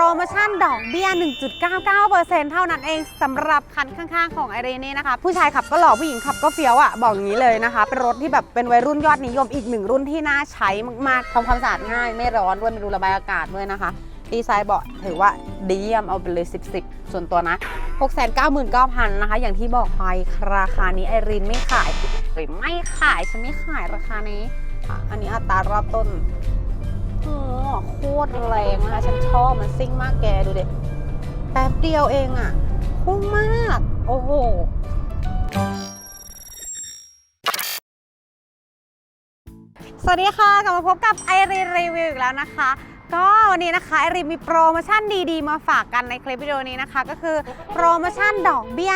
รโมชั่นดอกเบี้ย 1.99%เท่านั้นเองสำหรับคันข้างๆ ของไอเรนี่นะคะ ผู้ชายขับก็หล่อผู้หญิงขับก็เฟี้ยวอะ บอกอย่างนี้เลยนะคะ เป็นรถที่แบบเป็นวัยรุ่นยอดนิยมอีกหนึ่งรุ่นที่น่าใช้มากๆทำความสะอาดง่าย ไม่ร้อนด้วยไม่ดูระบายอากาศด้วยนะคะ ดีไซน์เบาะถือว่าดีเยี่ยมเอาไปเลย 10 10 ส่วนตัวนะ699,000นะคะ อย่างที่บอกไปราคานี้ไอรินไม่ขายหรือไม่ขายฉันไม่ขายราคานี้ อันนี้อัตรารอบต้น โอ้โหโคตรแรงนะคะ ฉันชอบมันซิ่งมากแกดูเด็แป๊บเดียวเองอะ่ะพุ่งมาก โอ้โหสวัสดีค่ะกลับมาพบกับไอรีรีวิวอีกแล้วนะคะ ก็วันนี้นะคะไอรีมีโปรโมชั่นดีๆ มาฝากกันในคลิปวิดีโอนี้นะคะ ก็คือโปรโมชั่นดอกเบี้ย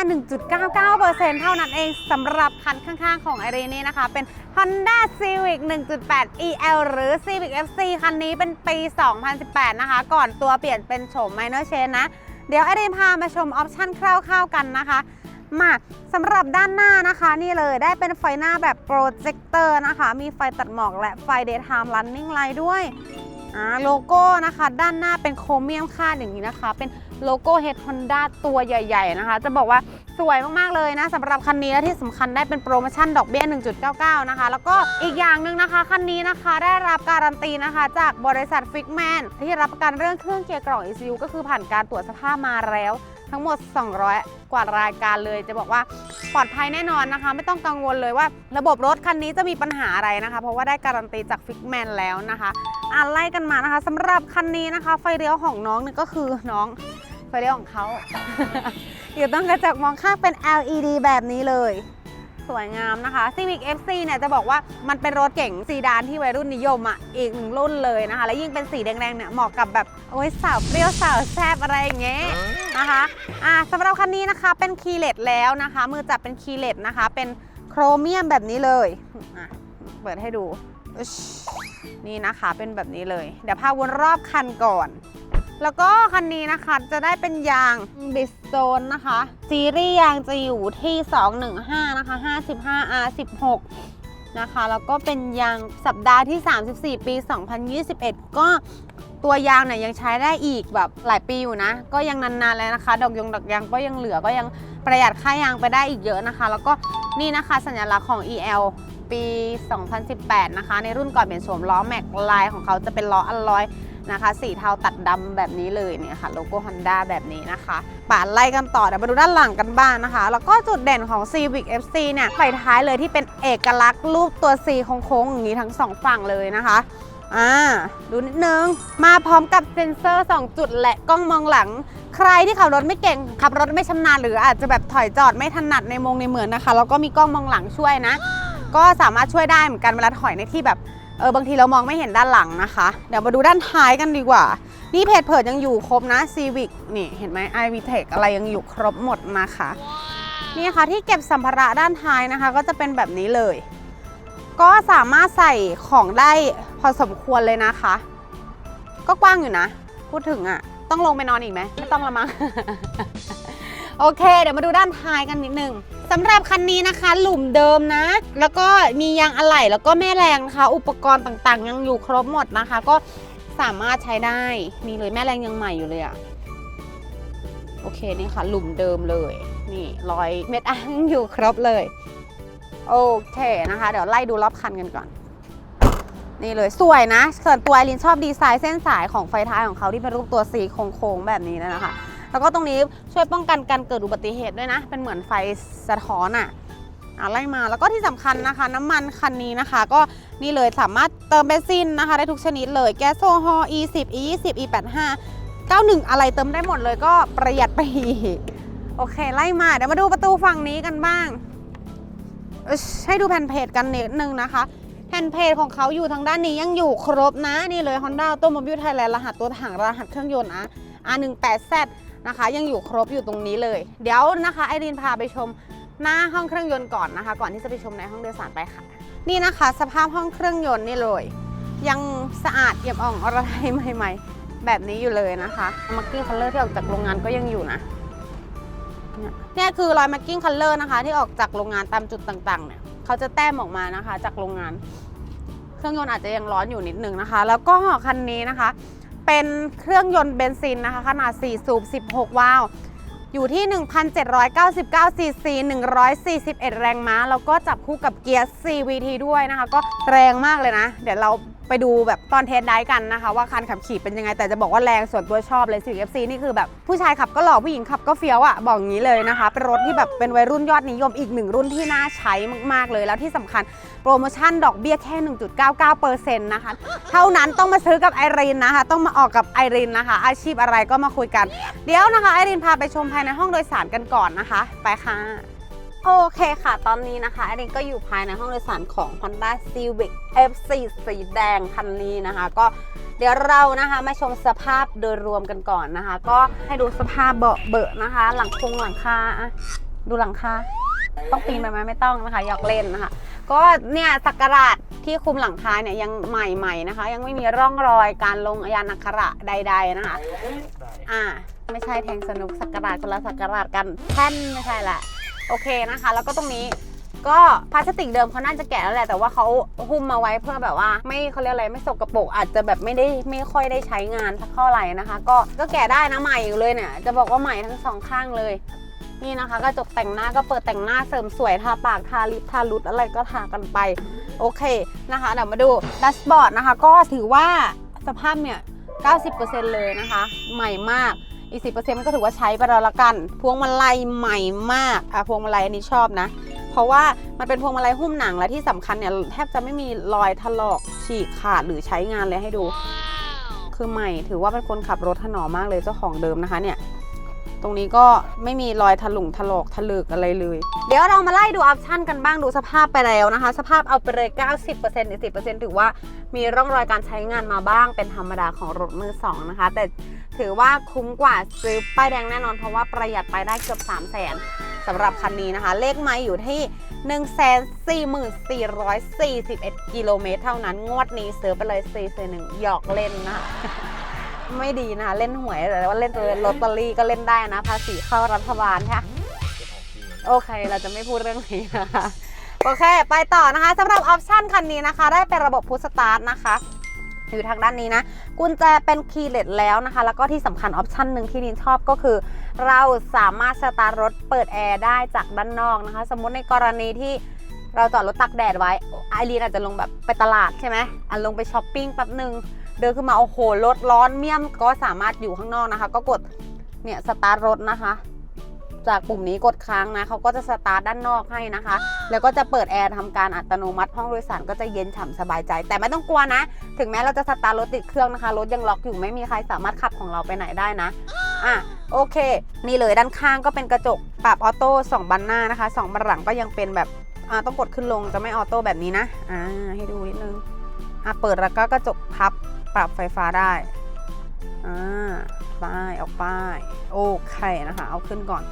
1.99%เท่านั้นเองสำหรับคันข้างๆ ของไอรีนี่นะคะ เป็น Honda Civic 1.8 EL หรือ Civic FC คันนี้เป็นปี 2018 นะคะ ก่อนตัวเปลี่ยนเป็นโฉม minor change นะ เดี๋ยวไอรีพามาชมออปชั่นคร่าวๆกันนะคะ มาสำหรับด้านหน้านะคะ นี่เลยได้เป็นไฟหน้าแบบโปรเจคเตอร์นะคะ มีไฟตัดหมอกและไฟ daytime running light ด้วยโลโก้นะคะ ด้านหน้าเป็นโครเมียมคาดอย่างนี้นะคะ เป็นโลโก้ Head Honda ตัวใหญ่ ๆ นะคะ จะบอกว่า สวยมากๆเลยนะสำหรับคันนี้และที่สำคัญได้เป็นโปรโมชั่นดอกเบี้ย 1.99 นะคะ แล้วก็อีกอย่างหนึ่งนะคะ คันนี้นะคะได้รับการันตีนะคะ จากบริษัทฟิกแมนที่รับประกันเรื่องเครื่องเกียร์กล่อง ECU ก็คือผ่านการตรวจสภาพมาแล้ว ทั้งหมด 200 กว่ารายการเลย จะบอกว่าปลอดภัยแน่นอนนะคะ ไม่ต้องกังวลเลยว่า ระบบรถคันนี้จะมีปัญหาอะไรนะคะ เพราะว่าได้การันตีจากฟิกแมนแล้วนะคะอะไล่กันมานะคะสำหรับคันนี้นะคะ ไฟเลี้ยวของน้องนี่ก็คือน้อง ไฟเลี้ยวของเขา อยู่ตรงกระจกมองข้างเป็น LED แบบนี้เลย สวยงามนะคะ Civic FC เนี่ยจะบอกว่ามันเป็นรถเก๋งซีดานที่วัยรุ่นนิยมอะอีกหนึ่งรุ่นเลยนะคะ และยิ่งเป็นสีแดงๆเนี่ยเหมาะกับแบบโอ้ยสาวเปรี้ยวสาวแซ่บอะไรอย่างเงี้ยนะคะอ่าสำหรับคันนี้นะคะเป็นคีเลสแล้วนะคะ มือจับเป็นคีเลสนะคะ เป็นโครเมียมแบบนี้เลยอะเปิดให้ดู นี่นะคะเป็นแบบนี้เลย เดี๋ยวพาวนรอบคันก่อน แล้วก็คันนี้นะคะจะได้เป็นยางบิสโซนนะคะ ซีรีส์ยางจะอยู่ที่ 215 นะคะ 55 R 16 นะคะแล้วก็เป็นยางสัปดาห์ที่ 34 ปี 2021 ก็ตัวยางเนี่ยยังใช้ได้อีกแบบหลายปีอยู่นะ ก็ยังนานๆเลยนะคะ ดอกยงดอกยางก็ยังเหลือก็ยังประหยัดค่ายางไปได้อีกเยอะนะคะ แล้วก็นี่นะคะสัญลักษณ์ของ EL ปี 2018 นะคะ ในรุ่นก่อนเปลี่ยนโฉมล้อแม็กลายของเขาจะเป็นล้ออัลลอยนะคะ สีเทาตัดดำแบบนี้เลยเนี่ยค่ะ โลโก้ Honda แบบนี้นะคะป่านไล่กันต่อเดี๋ยวมาดูด้านหลังกันบ้างนะคะ แล้วก็จุดเด่นของ Civic FC เนี่ยไฟท้ายเลยที่เป็นเอกลักษณ์รูปตัว C โค้งๆอย่างนี้ทั้งสองฝั่งเลยนะคะอ่าดูนิดนึง มาพร้อมกับเซ็นเซอร์ 2 จุดและกล้องมองหลัง ใครที่ขับรถไม่เก่ง ขับรถไม่ชำนาญหรืออาจจะแบบถอยจอดไม่ถนัดในมงในเหมือนนะคะ แล้วก็มีกล้องมองหลังช่วยนะ ก็สามารถช่วยได้เหมือนกันเวลาถอยในที่แบบเออบางทีเรามองไม่เห็นด้านหลังนะคะ เดี๋ยวมาดูด้านท้ายกันดีกว่า นี่เพจเผิดยังอยู่ครบนะ Civic นี่เห็นไหม i v t e c h อะไรยังอยู่ครบหมดนะคะ นี่ค่ะที่เก็บสัมภาระด้านท้ายนะคะ ก็จะเป็นแบบนี้เลย ก็สามารถใส่ของได้พอสมควรเลยนะคะ ก็กว้างอยู่นะ พูดถึงอะ่ะ ต้องลงไปนอนอีกไหมไม่ต้องละมั้งโอเค เดี๋ยวมาดูด้านท้ายกันนิดนึง สำหรับคันนี้นะคะ หลุมเดิมนะ แล้วก็มียางอะไหล่แล้วก็แม่แรงนะคะ อุปกรณ์ต่างๆ ยังอยู่ครบหมดนะคะ ก็สามารถใช้ได้นี่เลยแม่แรงยังใหม่อยู่เลยอะโอเคนี่ค่ะ หลุมเดิมเลย นี่รอยเม็ดอ่างอยู่ครบเลย โอเคนะคะ เดี๋ยวไล่ดูรอบคันกันก่อน นี่เลยสวยนะ ส่วนตัวไอรินชอบดีไซน์เส้นสายของไฟท้ายของเขาที่เป็นรูปตัวสีโค้งๆแบบนี้นะคะ แล้วก็ตรงนี้ช่วยป้องกันการเกิดอุบัติเหตุด้วยนะ เป็นเหมือนไฟสะท้อนอะอะไล่มาแล้วก็ที่สำคัญนะคะ น้ำมันคันนี้นะคะ ก็นี่เลยสามารถเติมเบนซินนะคะ ได้ทุกชนิดเลยแก๊สโซฮอล์ E10 E20 E85 91 อะไรเติมได้หมดเลยก็ประหยัดไปอีกโอเค ไล่มาเดี๋ยวมาดูประตูฝั่งนี้กันบ้างให้ดูแผ่นเพจกันนิดนึงนะคะแผ่นเพจของเขาอยู่ทางด้านนี้ยังอยู่ครบนะ นี่เลย Honda Automobile Thailand รหัสตัวถังรหัสเครื่องยนต์นะ R18Z นะคะ ยังอยู่ครบอยู่ตรงนี้เลย เดี๋ยวนะคะไอรีนพาไปชมหน้าห้องเครื่องยนต์ก่อนนะคะ ก่อนที่จะไปชมในห้องโดยสารไปค่ะ นี่นะคะ สภาพห้องเครื่องยนต์นี่เลย ยังสะอาดเอี่ยมอ่องอรไทยใหม่ ๆ แบบนี้อยู่เลยนะคะมักกิ้งคัลเลอร์ที่ออกจากโรงงานก็ยังอยู่นะเนี่ยเนี่ยคือรอยมักกิ้งคัลเลอร์นะคะ ที่ออกจากโรงงานตามจุดต่างๆเนี่ยเขาจะแต้มออกมานะคะ จากโรงงาน เครื่องยนต์อาจจะยังร้อนอยู่นิดนึงนะคะ แล้วก็คันนี้นะคะ เป็นเครื่องยนต์เบนซินนะคะ ขนาด 4 สูบ 16 วาล์วอยู่ที่ 1,799 ซีซี 141 แรงม้า แล้วก็จับคู่กับเกียร์ CVT ด้วยนะคะ ก็แรงมากเลยนะ เดี๋ยวเรา ไปดูแบบตอนเทสได้กันนะคะ ว่าคันขับขี่เป็นยังไง แต่จะบอกว่าแรงส่วนตัวชอบเลย Civic FC นี่คือแบบผู้ชายขับก็หล่อผู้หญิงขับก็เฟี้ยวอะ่ะบอกงี้เลยนะคะ เป็นรถที่แบบเป็นวัยรุ่นยอดนิยมอีกหนึ่งรุ่นที่น่าใช้มากๆเลยแล้วที่สำคัญโปรโมชั่นดอกเบี้ยแค่ 1.99%นะคะ เท่านั้นต้องมาซื้อกับไอรินนะคะ ต้องมาออกกับไอรินนะคะ อาชีพอะไรก็มาคุยกัน เดี๋ยวนะคะไอรินพาไปชมภายในห้องโดยสารกันก่อนนะคะ ไปค่ะ โอเคค่ะ ตอนนี้นะคะไอรินก็อยู่ภายในห้องโดยสารของ Honda Civic FC สีแดงคันนี้นะคะ ก็เดี๋ยวเรานะคะมาชมสภาพโดยรวมกันก่อนนะคะ ก็ให้ดูสภาพเบาะเบอะนะคะ หลังคงหลังคาอะดูหลังคาต้องปีนไปไหมไม่ต้องนะคะหยอกเล่นนะคะ ก็เนี่ยสักการะที่คุมหลังคาเนี่ยยังใหม่ๆนะคะ ยังไม่มีร่องรอยการลงยานักขระใด ๆนะคะ อ่า ไม่ใช่แทงสนุกสักการะคนละสักการะกันแท่นไม่ใช่แหละ โอเคนะคะ แล้วก็ตรงนี้ก็พลาสติกเดิมเขาน่าจะแกะแล้วแหละแต่ว่าเขาหุ้มมาไว้เพื่อแบบว่า ไม่เขาเรียกอะไรไม่สกปรกอาจจะแบบไม่ได้ไม่ค่อยได้ใช้งานสักเท่าไหร่นะคะ ก็ก็แกะได้นะใหม่อยู่เลยเนี่ยจะบอกว่าใหม่ทั้งสองข้างเลย นี่นะคะกระจกแต่งหน้าก็เปิดแต่งหน้าเสริมสวยทาปากทาลิปทาลุดอะไรก็ทากันไป โอเคนะคะเดี๋ยวมาดูดัชบอร์ดนะคะ ก็ถือว่าสภาพเนี่ย 90%เลยนะคะ ใหม่มาก อีก10%มันก็ถือว่าใช้ไปแล้วละกัน พวงมาลัยใหม่มากอะพวงมาลัยอันนี้ชอบนะ เพราะว่ามันเป็นพวงมาลัยหุ้มหนังและที่สำคัญเนี่ยแทบจะไม่มีรอยถลอกฉีกขาดหรือใช้งานเลยให้ดู คือใหม่ถือว่าเป็นคนขับรถถนอมมากเลยเจ้าของเดิมนะคะเนี่ย ตรงนี้ก็ไม่มีรอยถลุงถลอกถลึกอะไรเลย เดี๋ยวเรามาไล่ดูออปชั่นกันบ้างดูสภาพไปแล้วนะคะ สภาพเอาไปเลย 90%อีก10%ถือว่ามีร่องรอยการใช้งานมาบ้างเป็นธรรมดาของรถมือสองนะคะ แต่ถือว่าคุ้มกว่าซื้อป้ายแดงแน่นอนเพราะว่าประหยัดไปได้เกือบ 3 0 0 0 0นสำหรับคันนี้นะคะ เลขไม้อยู่ที่ 144,441 กิโลเมตรเท่านั้น งวดนี้ซื้อไปเลย4 1หยอกเล่นนะคะ ไม่ดีนะคะเล่นหวยแต่ว่าเล่นลอตเตอรี่ก็เล่นได้นะ ภาษีเข้ารัฐบาลค่ะโอเค เราจะไม่พูดเรื่องนี้นะคะโอเค ไปต่อนะคะสำหรับออปชันคันนี้นะคะ ได้เป็นระบบพุชสตาร์ทนะคะอยู่ทางด้านนี้นะ กุญแจเป็นคีย์เลสแล้วนะคะ แล้วก็ที่สำคัญออปชันหนึ่งที่นินชอบก็คือ เราสามารถสตาร์ทรถเปิดแอร์ได้จากด้านนอกนะคะ สมมุติในกรณีที่เราจอดรถตักแดดไว้ไอรีนอาจจะลงแบบไปตลาดใช่ไหมอะลงไปช้อปปิ้งแป๊บหนึ่ง เดินขึ้นมาโอ้โหรถร้อนเมี่ยมก็สามารถอยู่ข้างนอกนะคะ ก็กดเนี่ยสตาร์ทรถนะคะ จากปุ่มนี้กดค้างนะเขาก็จะสตาร์ทด้านนอกให้นะคะ แล้วก็จะเปิดแอร์ทำการอัตโนมัติห้องโดยสารก็จะเย็นฉ่ำสบายใจ แต่ไม่ต้องกลัวนะ ถึงแม้เราจะสตาร์ทรถติดเครื่องนะคะรถยังล็อกอยู่ไม่มีใครสามารถขับของเราไปไหนได้นะอะโอเค นี่เลยด้านข้างก็เป็นกระจกปรับออโต้สองบันหน้านะคะสองบันหลังก็ยังเป็นแบบอ่าต้องกดขึ้นลงจะไม่ออโต้แบบนี้นะอ่าให้ดูนิดนึงอะเปิดแล้วก็กระจกพับ ปรับไฟฟ้าได้ อ่า ป้ายออกป้าย โอเคนะคะ เอาขึ้นก่อน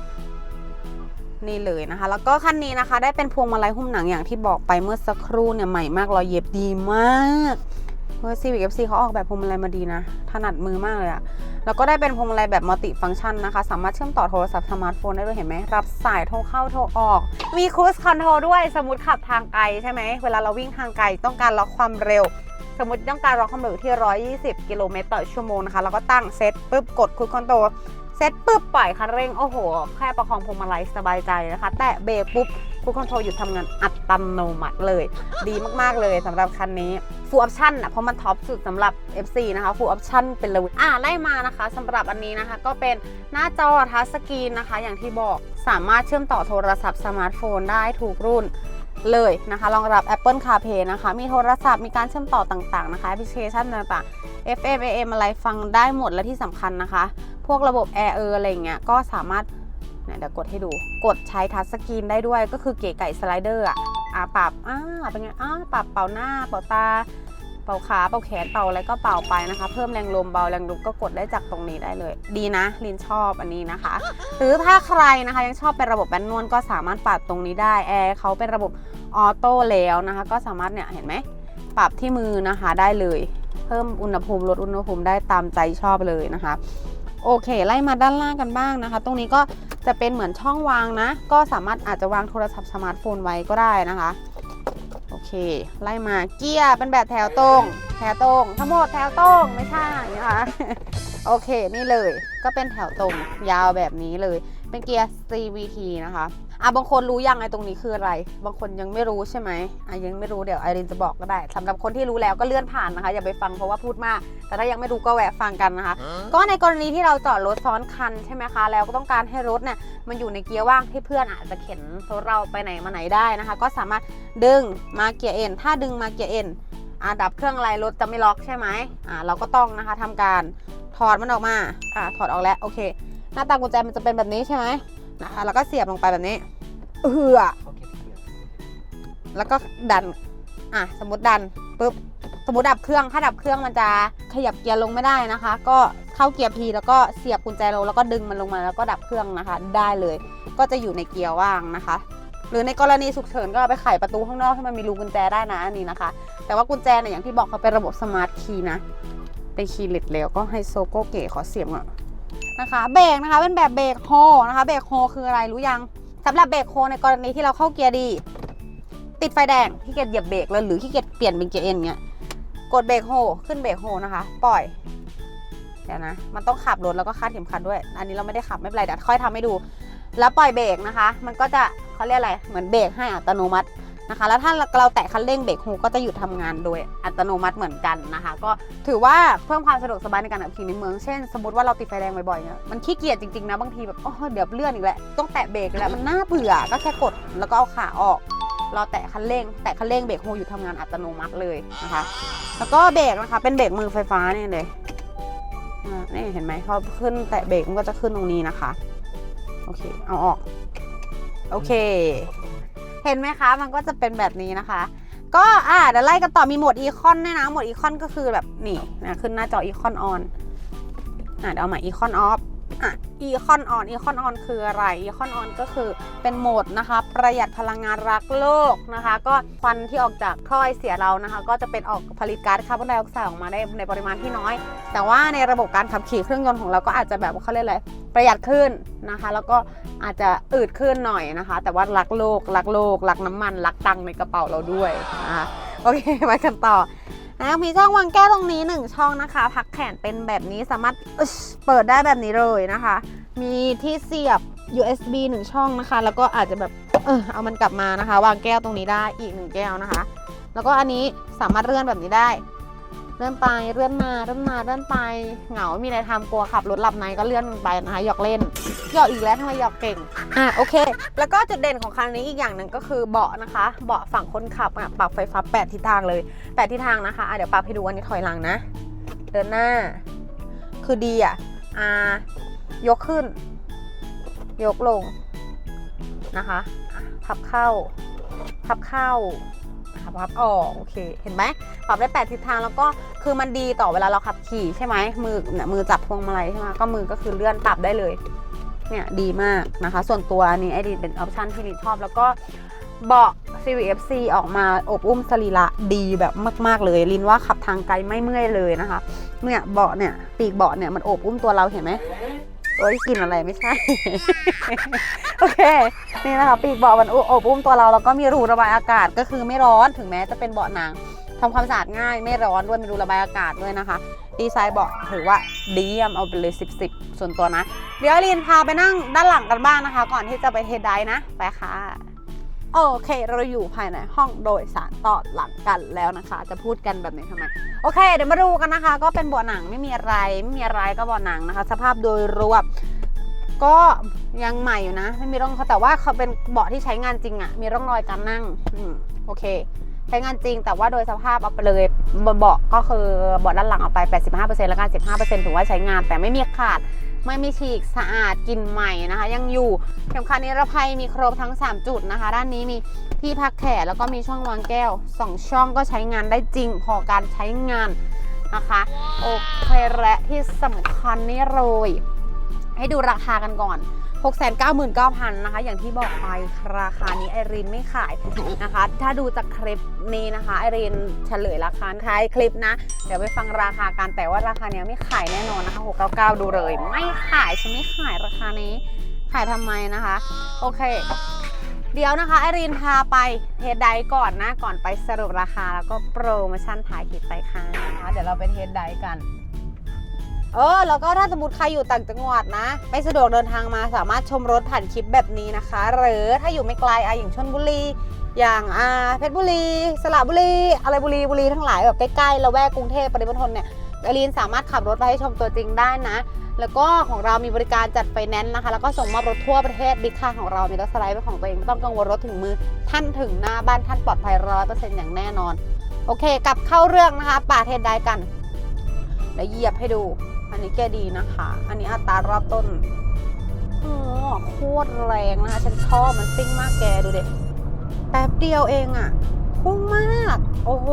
นี่เลยนะคะ แล้วก็คันนี้นะคะ ได้เป็นพวงมาลัยหุ้มหนังอย่างที่บอกไปเมื่อสักครู่เนี่ยใหม่มากรอยเย็บดีมาก เมื่อ Civic FC เขาออกแบบพวงมาลัยมาดีนะ ถนัดมือมากเลยอะแล้วก็ได้เป็นพวงมาลัยแบบมัลติฟังก์ชันนะคะ สามารถเชื่อมต่อโทรศัพท์สมาร์ทโฟนได้ด้วยเห็นไหม รับสายโทรเข้าโทรออก มีค u ู s คอนโทรด้วย สมมติขับทางไกลใช่ไหม เวลาเราวิ่งทางไกลต้องการล็อกความเร็ว สมมติต้องการล็อกความเร็วที่ 120 กิโลเมตรต่อชั่วโมงนะคะ แล้วก็ตั้งเซตปุ๊บกดคุ c คอนโทร เซตปุ๊บปล่อยคันเร่ง โอ้โห แค่ประคองพวงมาลัยสบายใจนะคะ แตะเบรกปุ๊บคุ c คอนโทรลหยุดทำงานอัตโนมัติเลย ดีมาก ๆ เลยสำหรับคันนี้ Full Option อะเพราะมันท็อปสุดสำหรับ FC นะคะ Full Option เป็นเลยอ่าไล่มานะคะสำหรับอันนี้นะคะ ก็เป็นหน้าจอทัชสกรีนนะคะ อย่างที่บอกสามารถเชื่อมต่อโทรศัพท์สมาร์ทโฟนได้ถูกรุ่น เลยนะคะรองรับ Apple CarPlay นะคะ มีโทรศัพท์มีการเชื่อมต่อต่างๆนะคะแอปพลิเคชันต่างๆ FM AM อะไรฟังได้หมดและที่สำคัญนะคะ พวกระบบ Air เอออะไรเงี้ยก็สามารถเดี๋ยวกดให้ดูกดใช้ทัชสกรีนได้ด้วยก็คือเก๋ไก่สไลเดอร์อะอ่าปรับอ่าเป็นไงอ่าปรับเป่าหน้าเป่าตา เป่าขาเป่าแขนเป่าอะไรก็เป่าไปนะคะ เพิ่มแรงลมเบาแรงลมก็กดได้จากตรงนี้ได้เลย ดีนะลินชอบอันนี้นะคะ หรือถ้าใครนะคะยังชอบเป็นระบบแบนนวลก็สามารถปรับตรงนี้ได้แอร์เขาเป็นระบบ ออโต้แล้วนะคะ ก็สามารถเนี่ยเห็นไหมปรับที่มือนะคะได้เลย เพิ่มอุณหภูมิลดอุณหภูมิได้ตามใจชอบเลยนะคะ โอเค ไล่มาด้านล่างกันบ้างนะคะ ตรงนี้ก็จะเป็นเหมือนช่องวางนะ ก็สามารถอาจจะวางโทรศัพท์สมาร์ทโฟนไว้ก็ได้นะคะ โอเค ไล่มาเกียร์เป็นแบบแถวตรง แถวตรง ทั้งหมดแถวตรงไม่ใช่นะคะโอเค นี่เลยก็เป็นแถวตรงยาวแบบนี้เลย เป็นเกียร์ CVT นะคะ อะบางคนรู้ยังไอ้ตรงนี้คืออะไร บางคนยังไม่รู้ใช่ไหมอะยังไม่รู้เดี๋ยวไอรินจะบอกก็ได้สำหรับคนที่รู้แล้วก็เลื่อนผ่านนะคะ อย่าไปฟังเพราะว่าพูดมาก แต่ถ้ายังไม่รู้ก็แวะฟังกันนะคะ ก็ในกรณีที่เราจอดรถซ้อนคันใช่ไหมคะ แล้วก็ต้องการให้รถเนี่ยมันอยู่ในเกียร์ว่างที่เพื่อนอาจจะเข็นรถเราไปไหนมาไหนได้นะคะ ก็สามารถดึงมาเกียร์เอ็นถ้าดึงมาเกียร์เอ็นอะดับเครื่องอะไรรถจะไม่ล็อกใช่ไหมอะเราก็ต้องนะคะทำการถอดมันออกมาอะถอดออกแล้วโอเค หน้าตากุญแจมันจะเป็นแบบนี้ใช่ไหม นะคะ แล้วก็เสียบลงไปแบบนี้เอือแล้วก็ดัน อะ สมมติดันปุ๊บ สมมติดับเครื่อง ถ้าดับเครื่องมันจะขยับเกียร์ลงไม่ได้นะคะ ก็เข้าเกียร์ P แล้วก็เสียบกุญแจลงแล้วก็ดึงมันลงมาแล้วก็ดับเครื่องนะคะ ได้เลย ก็จะอยู่ในเกียร์ว่างนะคะ หรือในกรณีฉุกเฉินก็เอาไปไขประตูข้างนอกให้มันมีรูกุญแจได้นะอันนี้นะคะ แต่ว่ากุญแจเนี่ยอย่างที่บอกเขาเป็นระบบสมาร์ทคีย์นะ เป็นคีย์เล็ดแล้วก็ไฮโซโกเก๋ขอเสียบหน่อย นะคะเบรกนะคะเป็นแบบเบรกโฮนะคะเบรกโฮคืออะไรรู้ยังสำหรับเบรกโฮในกรณีที่เราเข้าเกียร์ดี ติดไฟแดงที่เกียจเหยียบเบรกแล้วหรือที่เกียจเปลี่ยนเป็นเกียร์เอ็นเงี้ยกดเบรกโฮขึ้นเบรกโฮนะคะ ปล่อยเดี๋ยวนะมันต้องขับรถแล้วก็คาดเข็มขัดด้วย อันนี้เราไม่ได้ขับไม่เป็นไรเดี๋ยวค่อยทำให้ดู แล้วปล่อยเบรกนะคะ มันก็จะเขาเรียกอะไรเหมือนเบรกให้อัตโนมัติ นะคะ แล้วถ้าเราแตะคันเร่งเบรกโฮก็จะหยุดทำงานโดยอัตโนมัติเหมือนกันนะคะ ก็ถือว่าเพิ่มความสะดวกสบายในการขับขี่ในเมือง เช่น สมมติว่าเราติดไฟแดงบ่อยๆเนี่ยมันขี้เกียจจริงๆนะบางทีแบบโอ้เดี๋ยวเลื่อนอีกแล้วต้องแตะเบรกแล้วมันน่าเบื่อก็แค่กดแล้วก็เอาขาออกเราแตะคันเร่ง แตะคันเร่งเบรกโฮหยุดทำงานอัตโนมัติเลยนะคะ แล้วก็เบรกนะคะเป็นเบรกมือไฟฟ้าเนี่ยเลยนี่เห็นไหมพอขึ้นแตะเบรกมันก็จะขึ้นตรงนี้นะคะ โอเค เอาออก โอเค ห็นไหมคะ มันก็จะเป็นแบบนี้นะคะ ก็อ่าเดี๋ยวไล่กันต่อมีโหมดอีคอนด้วยนะโหมดอีคอนก็คือแบบนี่นะขึ้นหน้าจออีคอนออนอ่าเดี๋ยวเอาใหม่อีคอนออฟ อะอีคอนออนอีคอนออนคืออะไรอีคอนออนก็คือเป็นโหมดนะคะ ประหยัดพลังงานรักโลกนะคะ ก็ควันที่ออกจากถ้อยเสียเรานะคะ ก็จะเป็นออกผลิตก๊าซคาร์บอนไดออกไซด์ออกมาได้ในปริมาณที่น้อย แต่ว่าในระบบการขับขี่เครื่องยนต์ของเราก็อาจจะแบบเขาเรียกอะไรประหยัดขึ้นนะคะ แล้วก็อาจจะอืดขึ้นหน่อยนะคะ แต่ว่ารักโลกรักโลกรักน้ำมันรักตังในกระเป๋าเราด้วยนะคะโอเคไปกันต่อ นะมีช่องวางแก้วตรงนี้หนึ่งช่องนะคะ พักแขนเป็นแบบนี้สามารถเปิดได้แบบนี้เลยนะคะ มีที่เสียบ USB หนึ่งช่องนะคะ แล้วก็อาจจะแบบเออเอามันกลับมานะคะ วางแก้วตรงนี้ได้อีกหนึ่งแก้วนะคะ แล้วก็อันนี้สามารถเลื่อนแบบนี้ได้ เลื่อนไปเลื่อนมาเลื่อนมาเลื่อนไปเหงามีอะไรทำกลัวขับรถหลับในก็เลื่อนไปนะคะหยอกเล่นหยอกอีกแล้วทำไมหยอกเก่งอะโอเค แล้วก็จุดเด่นของคันนี้อีกอย่างหนึ่งก็คือเบาะนะคะ เบาะฝั่งคนขับอะปรับไฟฟ้า 8 ทิศทางเลย8ทิศทางนะคะอะเดี๋ยวปรับให้ดูอันนี้ถอยหลังนะ เดินหน้า คือดีอะอ่ายกขึ้น ยกลงนะคะพับเข้าพับเข้า นะคะพับออกโอเคเห็นไหมปรับได้ 8 ทิศทางแล้วก็คือมันดีต่อเวลาเราขับขี่ใช่ไหมมือเนี่ยมือจับพวงมาลัยใช่ไหมก็มือก็คือเลื่อนปรับได้เลยเนี่ยดีมากนะคะ ส่วนตัวนนี้ไอดีเป็นออปชันที่ดีชอบแล้วก็เบาะ CVFC ออกมาอบอุ้มสรีระดีแบบมาก ๆ เลย ลินว่าขับทางไกลไม่เมื่อยเลยนะคะ เนี่ยเบาะเนี่ยปีกเบาะเนี่ยมันอบอุ้มตัวเราเห็นไหม โอ้ยกินอะไรไม่ใช่ โอเค นี่นะคะ ปีกเบาะมันอบอุ้มตัวเราแล้วก็มีรูระบายอากาศก็คือไม่ร้อนถึงแม้จะเป็นเบาะหนังทำความสะอาดง่ายไม่ร้อนด้วยมีรูระบายอากาศด้วยนะคะ ดีไซน์เบาะถือว่าดีเยี่ยมเอาไปเลย10 10 ส่วนตัวนะ เดี๋ยวลีนพาไปนั่งด้านหลังกันบ้างนะคะ ก่อนที่จะไปเทดไดนะ ไปค่ะ โอเค เราอยู่ภายในห้องโดยสารต่อหลังกันแล้วนะคะ จะพูดกันแบบนี้ทำไม โอเค เดี๋ยวมาดูกันนะคะ ก็เป็นเบาะหนังไม่มีอะไร ไม่มีอะไรก็เบาะหนังนะคะ สภาพโดยรวมก็ยังใหม่อยู่นะ ไม่มีร่องเขาแต่ว่าเขาเป็นเบาะที่ใช้งานจริงอะ่ะมีร่องรอยการนั่งอืมโอเค ใช้งานจริง แต่ว่าโดยสภาพเอาไปเลยเบาะก็คือเบาะด้านหลังเอาไป 85%แล้วกัน15%ถือว่าใช้งานแต่ไม่มีขาด ไม่มีฉีกสะอาดกลินใหม่นะคะ ยังอยู่เข็มขัดนิรภัยมีครบทั้ง 3 จุดนะคะ ด้านนี้มีที่พักแขนแล้วก็มีช่องวางแก้ว 2 ช่องก็ใช้งานได้จริง พอการใช้งานนะคะโอเคและที่สำคัญนี่เลยให้ดูราคากันก่อน 699,000นะคะ อย่างที่บอกไปราคานี้ไอรินไม่ขายนะคะ ถ้าดูจากคลิปนี้นะคะไอรินเฉลยราคาท้ายคลิปนะ เดี๋ยวไปฟังราคากันแต่ว่าราคาเนี้ยไม่ขายแน่นอนนะคะ699 ดูเลย ไม่ขายฉันไม่ขายราคานี้ ขายทำไมนะคะ โอเค เดี๋ยวนะคะไอรีนพาไปเทสไดก่อนนะ ก่อนไปสรุปราคาแล้วก็โปรโมชั่นถ่ายคลิปไปค่ะคะเดี๋ยวเราไปเทสไดกัน เออแล้วก็ถ้าสมมติใครอยู่ต่างจังหวัดนะ ไม่สะดวกเดินทางมาสามารถชมรถผ่านคลิปแบบนี้นะคะ หรือถ้าอยู่ไม่ไกลอะอย่างชลบุรี อย่างอาเพชรบุรี สระบุรี อะไรบุรีบุรีทั้งหลายแบบใกล้ๆละแวกกรุงเทพปริมณฑลเนี่ยไอรีนสามารถขับรถไปให้ชมตัวจริงได้นะ แล้วก็ของเรามีบริการจัดไฟแนนซ์นะคะ แล้วก็ส่งมอบรถทั่วประเทศบิ๊กค่าของเรา มีรถสไลด์เป็นของตัวเองไม่ต้องกังวลรถถึงมือ ท่านถึงหน้าบ้านท่านปลอดภัยร้อยเปอร์เซ็นต์อย่างแน่นอน โอเค กลับเข้าเรื่องนะคะ ป่าเทศได้กันแล้วเหยียบให้ดู อันนี้แกดีนะคะ อันนี้อัตรารอบต้นโอ้โหโคตรแรงนะคะ ฉันชอบมันซิ่งมากแกดูเด็แป๊บเดียวเองอะพุ่งมาก โอ้โห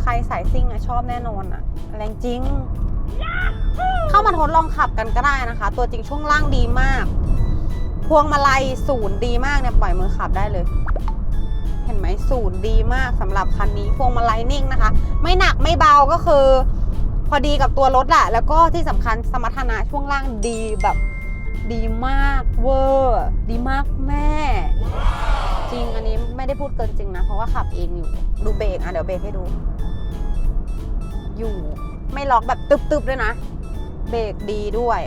ใครสายซิ่งอะชอบแน่นอนอะแรงจริง เข้ามาทดลองขับกันก็ได้นะคะ ตัวจริงช่วงล่างดีมาก พวงมาลัยศูนย์ดีมากเนี่ยปล่อยมือขับได้เลย เห็นไหมศูนย์ดีมากสำหรับคันนี้ พวงมาลัยนิ่งนะคะ ไม่หนักไม่เบาก็คือ พอดีกับตัวรถอะแล้วก็ที่สำคัญสมรรถนะช่วงล่างดีแบบดีมากเวอร์ดีมากแม่ จริงอันนี้ไม่ได้พูดเกินจริงนะ เพราะว่าขับเองอยู่ดูเบรกอะเดี๋ยวเบรกให้ดู อยู่ไม่ล็อกแบบตึบๆด้วยนะ เบรกดีด้วย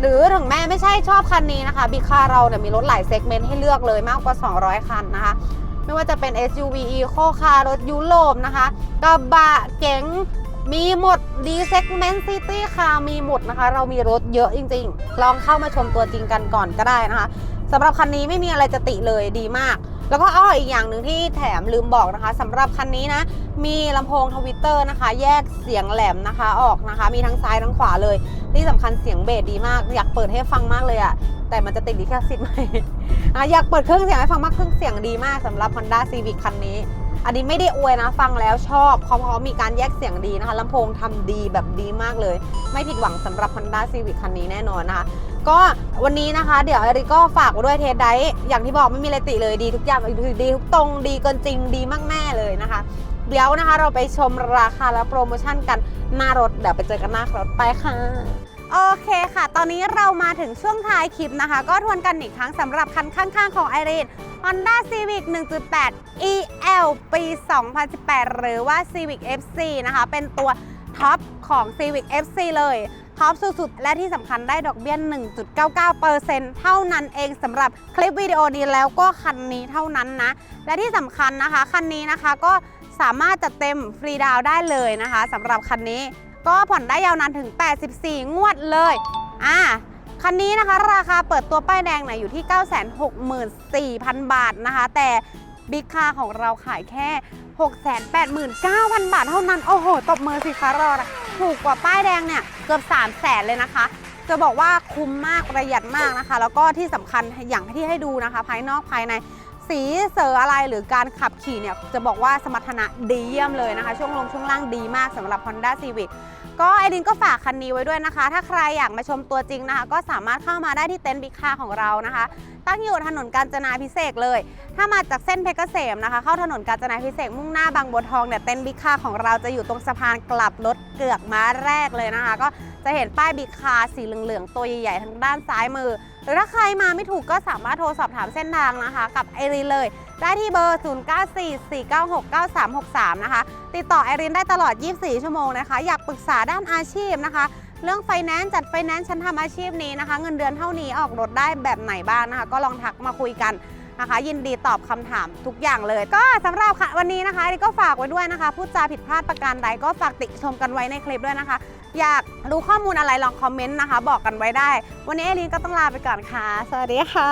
หรือถึงแม่ไม่ใช่ชอบคันนี้นะคะบิ๊กคาเราเนี่ยมีรถหลายเซกเมนต์ให้เลือกเลยมากกว่า 200 คันนะคะ ไม่ว่าจะเป็น SUV Eco c a รถยุโรปนะคะกระบะเก๋ง มีหมด D segment City Car มีหมดนะคะ เรามีรถเยอะจริง ๆ ลองเข้ามาชมตัวจริงกันก่อนก็ได้นะคะสำหรับคันนี้ไม่มีอะไรจะติเลยดีมาก แล้วก็อ้ออีกอย่างหนึ่งที่แถมลืมบอกนะคะสำหรับคันนี้นะ มีลำโพงทวิตเตอร์นะคะ แยกเสียงแหลมนะคะออกนะคะ มีทั้งซ้ายทั้งขวาเลย ที่สำคัญเสียงเบสดีมาก อยากเปิดให้ฟังมากเลยอะแต่มันจะติดลิขสิทธิ์ไหม่อยากเปิดเครื่องเสียงให้ฟังมากเครื่องเสียงดีมากสำหรับ Honda Civic คันนี้ อันนี้ไม่ได้อวยนะ ฟังแล้วชอบเพราะเขามีการแยกเสียงดีนะคะลำโพงทำดีแบบดีมากเลย ไม่ผิดหวังสำหรับ Honda Civic คันนี้แน่นอนนะคะก็วันนี้นะคะเดี๋ยวไอริก็ฝากไว้ด้วยเทสไดอย่างที่บอกไม่มีอะไรติเลยดีทุกอย่างดีทุกตรงดีเกินจริงดีมากแน่เลยนะคะ เดี๋ยวนะคะเราไปชมราคาและโปรโมชั่นกันหน้ารถเดี๋ยวไปเจอกันหน้ารถไปค่ะ โอเคค่ะ ตอนนี้เรามาถึงช่วงท้ายคลิปนะคะ ก็ทวนกันอีกครั้งสำหรับคันข้างๆของไอรีน Honda Civic 1.8 EL ปี 2018 หรือว่า Civic FC นะคะ เป็นตัวท็อปของ Civic FC เลยท็อปสุดๆ และที่สำคัญได้ดอกเบี้ย 1.99%เท่านั้นเองสำหรับคลิปวิดีโอนี้แล้วก็คันนี้เท่านั้นนะ และที่สำคัญนะคะ คันนี้นะคะก็สามารถจัดเต็มฟรีดาวได้เลยนะคะสำหรับคันนี้ ก็ผ่อนได้ยาวนานถึง 84 งวดเลย อ่า คันนี้นะคะราคาเปิดตัวป้ายแดงเนี่ยอยู่ที่ 964,000 บาทนะคะ แต่บิ๊กคาของเราขายแค่ 689,000 บาทเท่านั้น โอ้โห ตบมือสิคะรอนะถูกกว่าป้ายแดงเนี่ย เกือบ 3 0 0แสนเลยนะคะ จะบอกว่าคุ้มมากประหยัดมากนะคะ แล้วก็ที่สำคัญอย่างที่ให้ดูนะคะ ภายนอกภายในสีเสืออะไรหรือการขับขี่เนี่ย จะบอกว่าสมรรถนะดีเยี่ยมเลยนะคะ ช่วงลงช่วงล่างดีมากสำหรับ Honda Civic ก็ไอดินก็ฝากคันนี้ไว้ด้วยนะคะ ถ้าใครอยากมาชมตัวจริงนะคะ ก็สามารถเข้ามาได้ที่เต็นท์บิ๊กคาของเรานะคะ ตั้งอยู่ถนนกาญจนาพิเศษเลย ถ้ามาจากเส้นเพชรเกษมนะคะ เข้าถนนกาญจนาพิเศษมุ่งหน้าบางบัวทองเนี่ยเต็นท์บิ๊กคาของเราจะอยู่ตรงสะพานกลับรถเกือกม้าแรกเลยนะคะ ก็จะเห็นป้ายบิ๊กคาสีเหลืองๆตัวใหญ่ๆทางด้านซ้ายมือ หรือถ้าใครมาไม่ถูกก็สามารถโทรสอบถามเส้นทางนะคะ กับไอรีนเลย ได้ที่เบอร์ 0944969363 นะคะ ติดต่อไอรินได้ตลอด 24 ชั่วโมงนะคะ อยากปรึกษาด้านอาชีพนะคะ เรื่องไฟแนนซ์จัดไฟแนนซ์ฉันทำอาชีพนี้นะคะ เงินเดือนเท่านี้ออกรถได้แบบไหนบ้างนะคะ ก็ลองทักมาคุยกันนะคะ ยินดีตอบคำถามทุกอย่างเลย ก็สำหรับค่ะวันนี้นะคะก็ฝากไว้ด้วยนะคะ พูดจาผิดพลาดประการใดก็ฝากติชมกันไว้ในคลิปด้วยนะคะ อยากรู้ข้อมูลอะไรลองคอมเมนต์นะคะ บอกกันไว้ได้ วันนี้ไอรินก็ต้องลาไปก่อนค่ะ สวัสดีค่ะ